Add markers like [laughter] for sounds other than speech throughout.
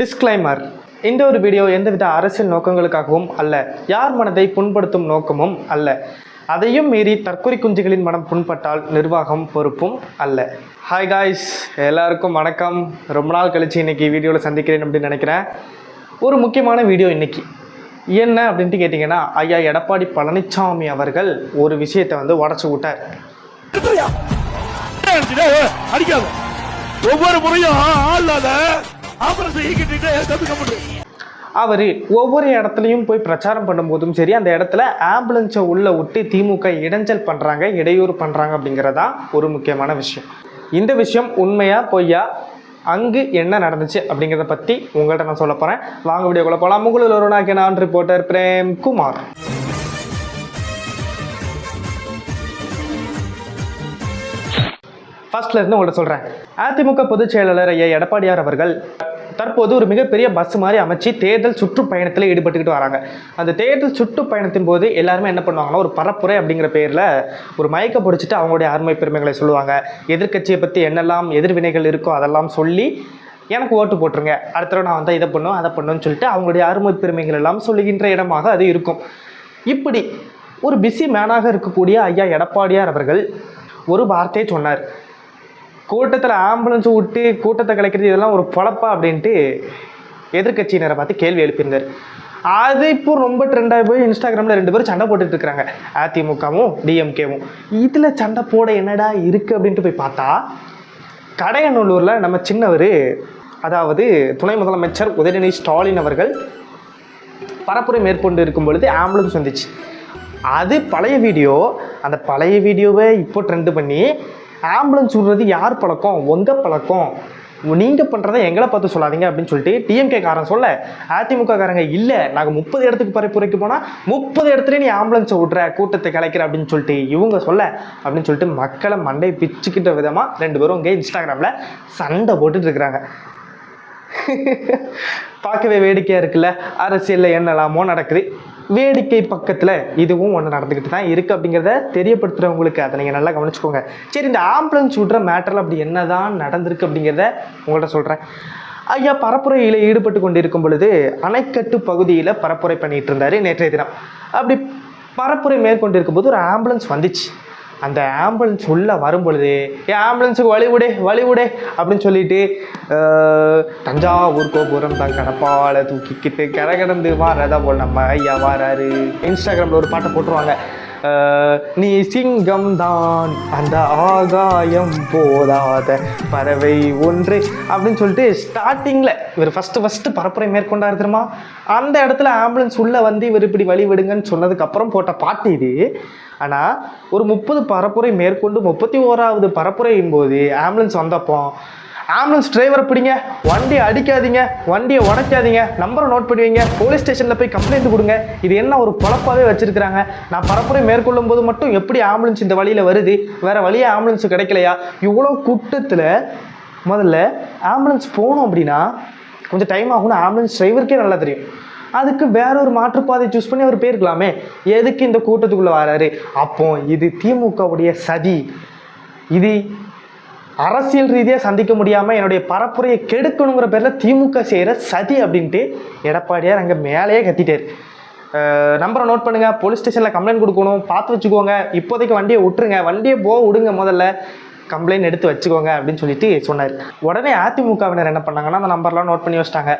Disclaimer இந்த ஒரு video எந்தவித அரசியல் நோக்கங்களுக்காகவும் அல்ல. யார் மனதை புண்படுத்தும் நோக்கமும் அல்ல. அதையும் மீறி தற்கொலை குஞ்சுகளின் மனம் புண்பட்டால் நிர்வாகம் பொறுப்பும் அல்ல. ஹாய் காய்ஸ் எல்லாருக்கும் வணக்கம். ரொம்ப நாள் கழிச்சு இன்னைக்கு வீடியோவில் சந்திக்கிறேன் அப்படின்னு நினைக்கிறேன். ஒரு முக்கியமான வீடியோ இன்னைக்கு. என்ன அப்படின்ட்டு கேட்டிங்கன்னா ஐயா எடப்பாடி பழனிசாமி அவர்கள் ஒரு விஷயத்தை வந்து உடச்சி விட்டார். ஒவ்வொரு முறையும் ஆள்லாத ஈக்கிட்டு தப்பிக்க முடியும். அவர் ஒவ்வொரு இடத்துலையும் போய் பிரச்சாரம் பண்ணும்போதும் சரி அந்த இடத்துல ஆம்புலன்ஸை உள்ளே விட்டு திமுக இடைஞ்சல் பண்ணுறாங்க இடையூறு பண்ணுறாங்க அப்படிங்கிறதா ஒரு முக்கியமான விஷயம். இந்த விஷயம் உண்மையா பொய்யா? அங்கு என்ன நடந்துச்சு அப்படிங்கிறத பற்றி உங்கள்கிட்ட நான் சொல்ல போகிறேன் வாங்க வீடியோக்குள்ள போகலாம் உங்களில் ஒரு நாளைக்கு நான் ரிப்போர்ட்டர் பிரேம் குமார் ஃபர்ஸ்ட்லேருந்து இருந்து சொல்கிறேன் அதிமுக பொதுச் செயலாளர் ஐயா எடப்பாடியார் அவர்கள் தற்போது ஒரு மிகப்பெரிய பஸ் மாதிரி அமைச்சு தேர்தல் சுற்றுப்பயணத்தில் ஈடுபட்டுக்கிட்டு வராங்க. அந்த தேர்தல் சுற்றுப்பயணத்தின் போது எல்லாருமே என்ன பண்ணுவாங்கன்னா ஒரு பரப்புரை அப்படிங்கிற பேரில் ஒரு மயக்க பிடிச்சிட்டு அவங்களுடைய அருமை பெருமைகளை சொல்லுவாங்க. எதிர்க்கட்சியை பற்றி என்னெல்லாம் எதிர்வினைகள் இருக்கோ அதெல்லாம் சொல்லி எனக்கு ஓட்டு போட்டுருங்க. அடுத்த தடவை நான் வந்து இதை பண்ணும் அதை பண்ணுன்னு சொல்லிட்டு அவங்களுடைய அருமை பெருமைகள் எல்லாம் சொல்லுகின்ற இடமாக அது இருக்கும். இப்படி ஒரு பிஸி மேனாக இருக்கக்கூடிய ஐயா எடப்பாடியார் அவர்கள் ஒரு வார்த்தையை சொன்னார். கூட்டத்தில் ஆம்புலன்ஸ் விட்டு கூட்டத்தை கலைக்கிறது இதெல்லாம் ஒரு பொழப்பா அப்படின்ட்டு எதிர்க்கட்சியினரை பார்த்து கேள்வி எழுப்பியிருந்தார். அது இப்போ ரொம்ப ட்ரெண்டாகி போய் இன்ஸ்டாகிராமில் ரெண்டு பேரும் சண்டை போட்டுட்டு இருக்கிறாங்க. அதிமுகவும் டிஎம்கேவும். இதில் சண்டை போட என்னடா இருக்குது அப்படின்ட்டு போய் பார்த்தா கடையநல்லூரில் நம்ம சின்னவர் அதாவது துணை முதலமைச்சர் உதயநிதி ஸ்டாலின் அவர்கள் பரப்புரை மேற்கொண்டு இருக்கும் பொழுது ஆம்புலன்ஸ் வந்துச்சு. அது பழைய வீடியோ அந்த பழைய வீடியோவை இப்போ ட்ரெண்டு பண்ணி ஆம்புலன்ஸ் விடுறது யார் பழக்கம்? உங்கள் பழக்கம். நீங்கள் பண்ணுறதை எங்களை பார்த்து சொல்லாதீங்க அப்படின்னு சொல்லிட்டு டிஎம்கே காரன் சொல்ல அதிமுக காரங்க இல்லை நாங்கள் முப்பது இடத்துக்கு பரப்புரைக்கு போனால் முப்பது இடத்துல நீ ஆம்புலன்ஸை விட்ற கூட்டத்தை கலைக்கிற அப்படின்னு சொல்லிட்டு இவங்க சொல்ல அப்படின்னு சொல்லிட்டு மக்களை மண்டையை பிச்சுக்கிட்ட விதமாக ரெண்டு பேரும் இங்கே இன்ஸ்டாகிராமில் சண்டை போட்டுட்டு இருக்கிறாங்க. பார்க்கவே வேடிக்கையாக இருக்குல்ல அரசியலில் என்னெல்லாமோ நடக்குது. வேடிக்கை பக்கத்தில் இதுவும் ஒன்று நடந்துக்கிட்டு தான் இருக்குது அப்படிங்கிறத தெரியப்படுத்துகிறவங்களுக்கு அதை நீங்கள் நல்லா கவனிச்சுக்கோங்க. சரி இந்த ஆம்புலன்ஸ் விட்ற மேட்டரில் அப்படி என்னதான் நடந்திருக்கு அப்படிங்கிறத உங்கள்கிட்ட சொல்கிறேன் ஐயா பரப்புரையில் ஈடுபட்டு கொண்டிருக்கும் பொழுது அணைக்கட்டு பகுதியில் பரப்புரை பண்ணிகிட்டு இருந்தார் நேற்றைய தினம். அப்படி பரப்புரை மேற்கொண்டிருக்கும் போது ஒரு ஆம்புலன்ஸ் வந்துச்சு. அந்த ஆம்புலன்ஸ் உள்ளே வரும்பொழுது ஏ ஆம்புலன்ஸுக்கு வழிவிடு விடு விடு அப்படின்னு சொல்லிட்டு தஞ்சாவூர் கோபுரம் தான் கடப்பால தூக்கிக்கிட்டு கரகடந்து வாரதா போல் நம்ம ஐயா வாராரு. இன்ஸ்டாகிராமில் ஒரு பாட்டை போட்டுருவாங்க. நீ சிங்கம் தான் அந்த ஆகாயம் போதாத பறவை ஒன்று அப்படின்னு சொல்லிட்டு ஸ்டார்டிங்கில் இவர் ஃபஸ்ட்டு ஃபஸ்ட்டு பரப்புரை மேற்கொண்டாரு தெரியுமா? அந்த இடத்துல ஆம்புலன்ஸ் உள்ளே வந்து இவர் இப்படி வழி விடுங்கன்னு சொன்னதுக்கப்புறம் போட்ட பாட்டு இது. ஆனால் ஒரு முப்பது பரப்புரை மேற்கொண்டு முப்பத்தி ஓராவது பரப்புரையின் போது ஆம்புலன்ஸ் வந்தப்போ ஆம்புலன்ஸ் டிரைவரை பிடிங்க. வண்டியை அடிக்காதீங்க. வண்டியை உடைக்காதீங்க. நம்பரை நோட் பண்ணி வைங்க. போலீஸ் ஸ்டேஷனில் போய் கம்ப்ளைண்ட் கொடுங்க. இது என்ன ஒரு பொழப்பாகவே வச்சுருக்கிறாங்க. நான் பரப்புரை மேற்கொள்ளும் போது மட்டும் எப்படி ஆம்புலன்ஸ் இந்த வழியில் வருது? வேறு வழியே ஆம்புலன்ஸ் கிடைக்கலையா? இவ்வளோ கூட்டத்தில் முதல்ல ஆம்புலன்ஸ் போகணும் அப்படின்னா கொஞ்சம் டைம் ஆகும்னு ஆம்புலன்ஸ் டிரைவருக்கே நல்லா தெரியும். அதுக்கு வேற ஒரு மாற்றுப்பாதை சூஸ் பண்ணி அவர் போயிருக்கலாமே. எதுக்கு இந்த கூட்டத்துக்குள்ளே வராரு? அப்போ இது திமுகவுடைய சதி. இது அரசியல் ரீதியாக சந்திக்க முடியாமல் என்னுடைய பரப்புரையை கெடுக்கணுங்கிற பேரில் திமுக செய்கிற சதி அப்படின்ட்டு எடப்பாடியார் அங்கே மேலேயே கத்திட்டார். நம்பரை நோட் பண்ணுங்கள் போலீஸ் ஸ்டேஷனில் கம்ப்ளைண்ட் கொடுக்கணும். பார்த்து வச்சுக்கோங்க. இப்போதைக்கு வண்டியை விட்டுருங்க. வண்டியை போக விடுங்க முதல்ல. கம்ப்ளைண்ட் எடுத்து வச்சுக்கோங்க அப்படின்னு சொல்லிட்டு சொன்னார். உடனே அதிமுகவினர் என்ன பண்ணாங்கன்னா அந்த நம்பர்லாம் நோட் பண்ணி வச்சிட்டாங்க.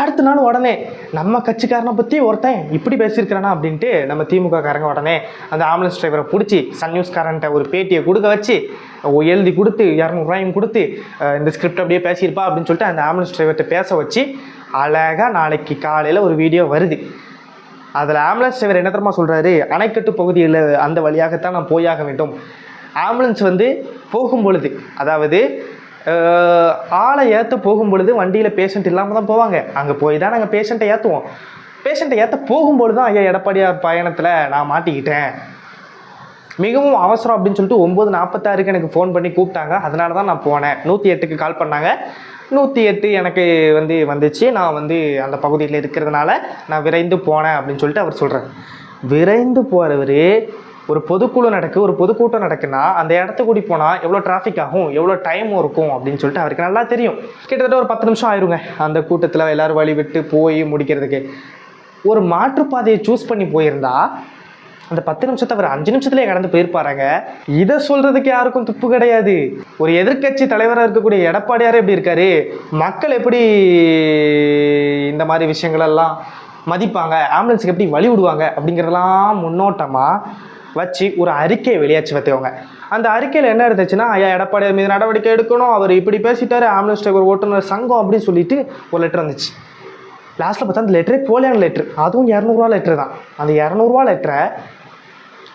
அடுத்த நாள் உடனே நம்ம கட்சிக்காரனை பற்றி ஒருத்தன் இப்படி பேசியிருக்கிறானா அப்படின்ட்டு நம்ம திமுக காரங்க உடனே அந்த ஆம்புலன்ஸ் டிரைவரை பிடிச்சி சன் நியூஸ்காரன்ட்ட ஒரு பேட்டியை கொடுக்க வச்சு எழுதி கொடுத்து இரநூறுவாயும் கொடுத்து இந்த ஸ்கிரிப்ட் அப்படியே பேசியிருப்பா அப்படின்னு சொல்லிட்டு அந்த ஆம்புலன்ஸ் டிரைவர்கிட்ட பேச வச்சு அழகாக நாளைக்கு காலையில் ஒரு வீடியோ வருது. அதில் ஆம்புலன்ஸ் டிரைவர் என்ன தரமாக சொல்கிறாரு அணைக்கட்டு பகுதியில் அந்த வழியாகத்தான் நான் போயாக வேண்டும். ஆம்புலன்ஸ் வந்து போகும் பொழுது அதாவது ஆளை ஏற்ற போகும் பொழுது வண்டியில் பேஷண்ட் இல்லாமல் தான் போவாங்க. அங்கே போய் தான் நாங்கள் பேஷண்ட்டை ஏற்றுவோம் பேஷண்ட்டை ஏற்ற போகும்பொழுது தான் ஐயா எடப்பாடியார் பயணத்தில் நான் மாட்டிக்கிட்டேன். மிகவும் அவசரம் அப்படின்னு சொல்லிட்டு ஒம்பது நாற்பத்தாறுக்கு எனக்கு ஃபோன் பண்ணி கூப்பிட்டாங்க. அதனால தான் நான் போனேன். நூற்றி எட்டுக்கு கால் பண்ணாங்க. நூற்றி எட்டு எனக்கு வந்து வந்துச்சு. நான் வந்து அந்த பகுதியில் இருக்கிறதுனால நான் விரைந்து போனேன் அப்படின்னு சொல்லிட்டு அவர் சொல்கிறார் விரைந்து போகிறவர் ஒரு பொதுக்குழு நடக்கு ஒரு பொதுக்கூட்டம் நடக்குன்னா அந்த இடத்துக்கு கூடி போனால் எவ்வளோ டிராஃபிக் ஆகும் எவ்வளோ டைம் இருக்கும் அப்படின்னு சொல்லிட்டு அவருக்கு நல்லா தெரியும். கிட்டத்தட்ட ஒரு பத்து நிமிஷம் ஆயிருங்க அந்த கூட்டத்தில் எல்லோரும் வழி விட்டு போய் முடிக்கிறதுக்கு. ஒரு மாற்றுப்பாதையை சூஸ் பண்ணி போயிருந்தா அந்த பத்து நிமிஷத்தை அவர் அஞ்சு நிமிஷத்துலேயே கடந்து போயிருப்பாருங்க. இதை சொல்றதுக்கு யாருக்கும் துப்பு கிடையாது. ஒரு எதிர்க்கட்சி தலைவராக இருக்கக்கூடிய எடப்பாடியார் எப்படி இருக்காரு? மக்கள் எப்படி இந்த மாதிரி விஷயங்களெல்லாம் மதிப்பாங்க? ஆம்புலன்ஸுக்கு எப்படி வழி விடுவாங்க? அப்படிங்கிறதெல்லாம் முன்னோட்டமாக வச்சு ஒரு அறிக்கையை வெளியாச்சு பார்த்துக்கோங்க. அந்த அறிக்கையில் என்ன இருந்துச்சுன்னா ஐயா எடப்பாடியார் மீது நடவடிக்கை எடுக்கணும். அவர் இப்படி பேசிட்டாரு. ஆம்புலன்ஸ் டிரைவர் ஓட்டுநர் சங்கம் அப்படின்னு சொல்லிட்டு ஒரு லெட்டர் வந்துச்சு. லாஸ்ட்டில் பார்த்தா அந்த லெட்டரே போலியான லெட்ரு அதுவும் இரநூறுவா லெட்ரு தான். அந்த இரநூறுவா லெட்டரை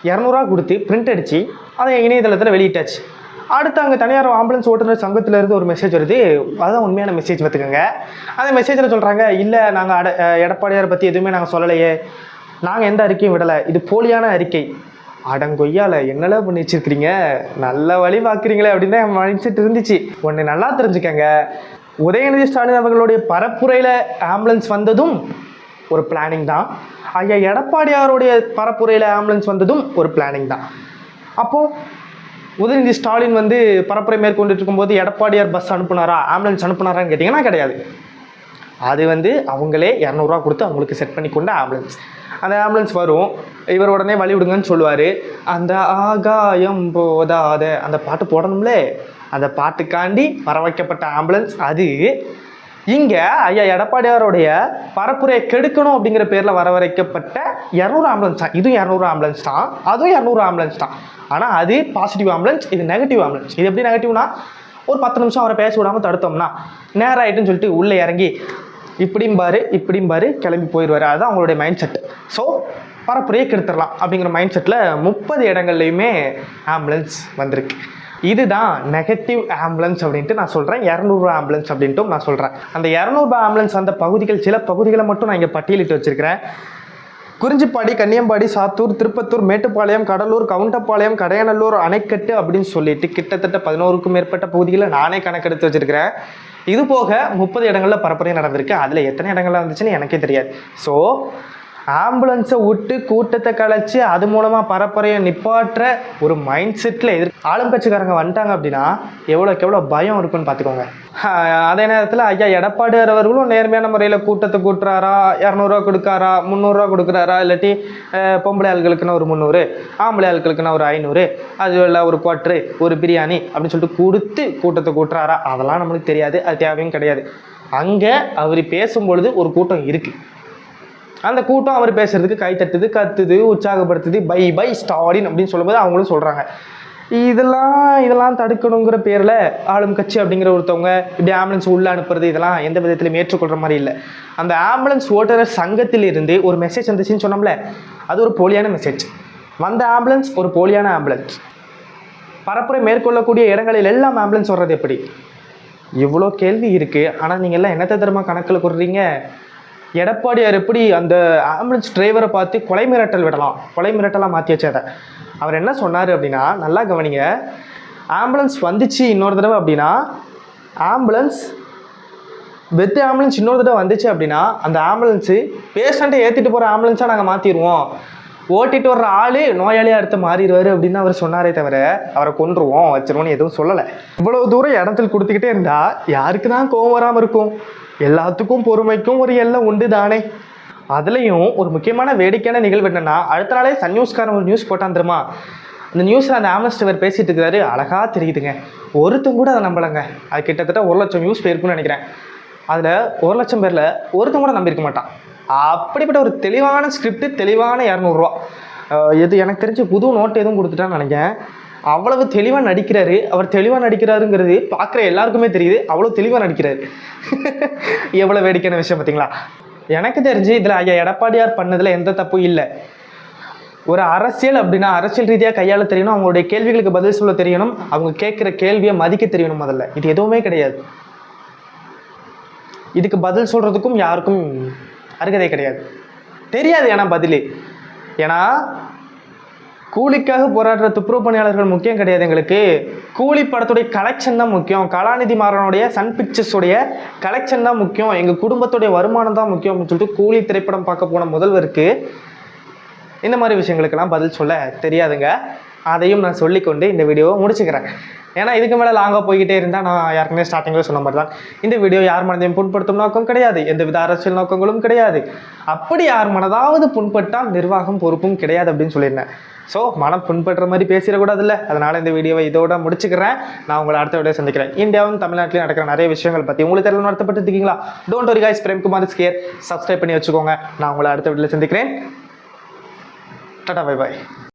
இரநூறுவா கொடுத்து பிரிண்ட் அடித்து அதை இணையதளத்தில் வெளியிட்டாச்சு. அடுத்து அங்கே தனியார் ஆம்புலன்ஸ் ஓட்டுநர் சங்கத்திலேருந்து ஒரு மெசேஜ் வருது. அதுதான் உண்மையான மெசேஜ் பார்த்துக்கோங்க. அந்த மெசேஜில் சொல்கிறாங்க இல்லை நாங்கள் அட அஹ் எடப்பாடியாரை பற்றி எதுவுமே நாங்கள் சொல்லலையே. நாங்கள் எந்த அறிக்கையும் விடலை. இது போலியான அறிக்கை. அடங்கொய்யால என்னெல்லாம் பண்ணி வச்சிருக்கிறீங்க? நல்ல வழி பார்க்குறீங்களே அப்படின்னு தான் என் மைண்ட் இருந்துச்சு. ஒன்று நல்லா தெரிஞ்சுக்கங்க. உதயநிதி ஸ்டாலின் அவர்களுடைய பரப்புரையில் ஆம்புலன்ஸ் வந்ததும் ஒரு பிளானிங் தான். ஐயா எடப்பாடியாருடைய பரப்புரையில் ஆம்புலன்ஸ் வந்ததும் ஒரு பிளானிங் தான். அப்போது உதயநிதி ஸ்டாலின் வந்து பரப்புரை மேற்கொண்டு இருக்கும்போது எடப்பாடியார் பஸ் அனுப்புனாரா? ஆம்புலன்ஸ் அனுப்புனாரான்னு கேட்டிங்கன்னா கிடையாது. அது வந்து அவங்களே இரநூறுவா கொடுத்து அவங்களுக்கு செட் பண்ணி கொண்ட ஆம்புலன்ஸ் அந்த ஆம்புலன்ஸ் வரும். இவர் உடனே வழி விடுங்கன்னு சொல்லுவார். அந்த ஆகாயம் போதாத அந்த பாட்டு போடணும்லே? அந்த பாட்டுக்காண்டி வர வைக்கப்பட்ட ஆம்புலன்ஸ் அது. இங்கே ஐயா எடப்பாடியாருடைய பரப்புரையை கெடுக்கணும் அப்படிங்கிற பேரில் வரவரைக்கப்பட்ட இரநூறு ஆம்புலன்ஸ் தான். இதுவும் இரநூறு ஆம்புலன்ஸ் தான். அதுவும் இரநூறு ஆம்புலன்ஸ் தான். ஆனால் அது பாசிட்டிவ் ஆம்புலன்ஸ் இது நெகட்டிவ் ஆம்புலன்ஸ் இது எப்படி நெகட்டிவ்னா ஒரு பத்து நிமிஷம் அவரை பேச விடாமல் தடுத்தோம்னா நேரம் ஆகிட்டுன்னு சொல்லிட்டு உள்ளே இறங்கி இப்படியும் பாரு இப்படியும் பாரு கிளம்பி போயிடுவார். அதுதான் அவங்களுடைய மைண்ட் செட் ஸோ பரப்புரையே கெடுத்துடலாம் அப்படிங்கிற மைண்ட் செட்டில் முப்பது இடங்கள்லையுமே ஆம்புலன்ஸ் வந்திருக்கு. இதுதான் நெகட்டிவ் ஆம்புலன்ஸ் அப்படின்ட்டு நான் சொல்கிறேன் இரநூறுவா ஆம்புலன்ஸ் அப்படின்ட்டும் நான் சொல்கிறேன் அந்த இரநூறுபா ஆம்புலன்ஸ் வந்த பகுதிகள் சில பகுதிகளை மட்டும் நான் இங்கே பட்டியலிட்டு வச்சிருக்கிறேன். குறிஞ்சிப்பாடி கன்னியம்பாடி சாத்தூர் திருப்பத்தூர் மேட்டுப்பாளையம் கடலூர் கவுண்டப்பாளையம் கடையநல்லூர் அணைக்கட்டு அப்படின்னு சொல்லிட்டு கிட்டத்தட்ட பதினோருக்கும் மேற்பட்ட பகுதிகளை நானே கணக்கெடுத்து வச்சிருக்கிறேன். இது போக முப்பது இடங்களில் பரப்புரை நடந்திருக்கு. அதில் எத்தனை இடங்கள்ல வந்துச்சுன்னு எனக்கே தெரியாது. ஸோ ஆம்புலன்ஸை விட்டு கூட்டத்தை கலைச்சு அது மூலமாக பரப்புரையை நிப்பாட்டுற ஒரு மைண்ட் செட்டில் எதிர் ஆளுங்கட்சிக்காரங்க வந்துட்டாங்க அப்படின்னா எவ்வளோக்கு எவ்வளோ பயம் இருக்குன்னு பார்த்துக்கோங்க. அதே நேரத்தில் ஐயா எடப்பாடியார் அவர்களும் நேர்மையான முறையில் கூட்டத்தை கூட்டுறாரா? இரநூறுவா கொடுக்காரா? முந்நூறுரூவா கொடுக்குறாரா? இல்லாட்டி பொம்பளை ஆள்களுக்குன்னா ஒரு முந்நூறு ஆம்பளை ஆள்களுக்குன்னா ஒரு ஐநூறு அது இல்லை ஒரு குவாட்ரு ஒரு பிரியாணி அப்படின்னு சொல்லிட்டு கொடுத்து கூட்டத்தை கூட்டுறாரா? அதெல்லாம் நம்மளுக்கு தெரியாது அது தேவையும் கிடையாது. அங்கே அவர் பேசும்பொழுது ஒரு கூட்டம் இருக்குது அந்த கூட்டம் அவர் பேசுறதுக்கு கை தட்டுது கத்துது உற்சாகப்படுத்துது. பை பை ஸ்டாலின் அப்படின்னு சொல்லும்போது அவங்களும் சொல்கிறாங்க இதெல்லாம் இதெல்லாம் தடுக்கணுங்கிற பேரில் ஆளும் கட்சி அப்படிங்கிற ஒருத்தவங்க இப்படி ஆம்புலன்ஸ் உள்ளே அனுப்புறது இதெல்லாம் எந்த விதத்திலையும் ஏற்றுக்கொள்கிற மாதிரி இல்லை. அந்த ஆம்புலன்ஸ் ஓட்டுநர் சங்கத்திலிருந்து ஒரு மெசேஜ் வந்துச்சுன்னு சொன்னோம்ல அது ஒரு போலியான மெசேஜ் வந்த ஆம்புலன்ஸ் ஒரு போலியான ஆம்புலன்ஸ் பரப்புரை மேற்கொள்ளக்கூடிய இடங்களில் எல்லாம் ஆம்புலன்ஸ் வர்றது எப்படி? இவ்வளோ கேள்வி இருக்குது ஆனால் நீங்கள் எல்லாம் என்னத்தை தரமாக கணக்கில் கொடுறீங்க எடப்பாடியார் எப்படி அந்த ஆம்புலன்ஸ் டிரைவரை பார்த்து கொலை மிரட்டல் விடலாம்? கொலை மிரட்டலாக மாற்றி வச்சதை அவர் என்ன சொன்னார் அப்படின்னா நல்லா கவனிங்க. ஆம்புலன்ஸ் வந்துச்சு இன்னொரு தடவை அப்படின்னா ஆம்புலன்ஸ் வெத்து ஆம்புலன்ஸ் இன்னொரு தடவை வந்துச்சு அப்படின்னா அந்த ஆம்புலன்ஸு பேஷண்ட்டை ஏற்றிட்டு போகிற ஆம்புலன்ஸாக நாங்கள் மாற்றிடுவோம் ஓட்டிட்டு வர்ற ஆள் நோயாளியாக எடுத்து மாறிடுவார் அப்படின்னு அவர் சொன்னாரே தவிர அவரை கொன்றுவோம் வச்சிருவோம்னு எதுவும் சொல்லலை. இவ்வளோ தூரம் இடத்துல கொடுத்துக்கிட்டே இருந்தால் யாருக்கு தான் கோவம் வராமல் இருக்கும்? எல்லாத்துக்கும் பொறுமைக்கும் ஒரு எல்லை உண்டு தானே அதுலேயும் ஒரு முக்கியமான வேடிக்கையான நிகழ்வு என்னென்னா அடுத்த நாளே சன் நியூஸ்காரன் ஒரு நியூஸ் போட்டான் தெரியுமா? அந்த நியூஸில் அந்த ஆம்புலன்ஸ் டிரைவர் பேசிட்டு இருக்கிறாரு அழகாக தெரியுதுங்க. ஒருத்தங்க கூட அதை நம்பலைங்க. அது கிட்டத்தட்ட ஒரு லட்சம் நியூஸ் போயிருக்குன்னு நினைக்கிறேன். அதில் ஒரு லட்சம் பேரில் ஒருத்தன் கூட நம்பியிருக்க மாட்டான். அப்படிப்பட்ட ஒரு தெளிவான ஸ்கிரிப்ட் தெளிவான இரநூறுவா. எது எனக்கு தெரிஞ்சு புது நோட் எதுவும் கொடுத்துட்டான்னு நினைக்கிறேன். அவ்வளவு தெளிவாக நடிக்கிறாரு. அவர் தெளிவாக நடிக்கிறாருங்கிறது பார்க்குற எல்லாருக்குமே தெரியுது. அவ்வளோ தெளிவாக நடிக்கிறாரு. [laughs] எவ்வளோ வேடிக்கையான விஷயம் பார்த்தீங்களா? எனக்கு தெரிஞ்சு இதில் ஐயா எடப்பாடியார் பண்ணதில் எந்த தப்பும் இல்லை. ஒரு அரசியல் அப்படின்னா அரசியல் ரீதியாக கையாள தெரியணும். அவங்களுடைய கேள்விகளுக்கு பதில் சொல்ல தெரியணும். அவங்க கேட்குற கேள்வியை மதிக்க தெரியணும் முதல்ல. இது எதுவுமே கிடையாது. இதுக்கு பதில் சொல்கிறதுக்கும் யாருக்கும் அருகதை கிடையாது. தெரியாது ஏன்னா பதில். ஏன்னா கூலிக்காக போராடுற துப்புரவு பணியாளர்கள் முக்கியம் கிடையாது எங்களுக்கு. கூலி படத்துடைய கலெக்ஷன் தான் முக்கியம். கலாநிதி மாறனுடைய சன் பிக்சர்ஸுடைய கலெக்ஷன் தான் முக்கியம். எங்கள் குடும்பத்துடைய வருமானம் தான் முக்கியம் அப்படின்னு சொல்லிட்டு கூலி திரைப்படம் பார்க்க போன முதல்வருக்கு இந்த மாதிரி விஷயங்களுக்கெல்லாம் பதில் சொல்ல தெரியாதுங்க. அதையும் நான் சொல்லிக்கொண்டு இந்த வீடியோவை முடிச்சுக்கிறேன். ஏன்னா இதுக்கு மேலே லாங்காக போய்கிட்டே இருந்தால் நான் யாருக்குமே ஸ்டார்டிங்கில் சொன்ன மாதிரி தான் இந்த வீடியோ யார் மனதையும் புண்படுத்தும் நோக்கம் கிடையாது. எந்த வித அரசியல் நோக்கங்களும் கிடையாது. அப்படி யார் மனதாவது புண்பட்டால் நிர்வாகம் பொறுப்பும் கிடையாது அப்படின்னு சொல்லியிருந்தேன். ஸோ மனம் புண்படுற மாதிரி பேசிடக்கூடாதுல்ல. அதனால் இந்த வீடியோவை இதோட முடிச்சுக்கிறேன். நான் உங்களை அடுத்த வீடியோ சந்திக்கிறேன். இந்தியாவும் தமிழ்நாட்டிலும் நடக்கிற நிறைய விஷயங்கள் பற்றி உங்களுக்கு தெரியல நடத்தப்பட்டு இருக்கீங்களா டோன்ட் ஒரு காய்ஸ் பிரேம்குமார் ஸ்கேர் சப்ஸ்கிரைப் பண்ணி வச்சுக்கோங்க. நான் உங்களை அடுத்த வீடியோவில் சந்திக்கிறேன். Tata bye bye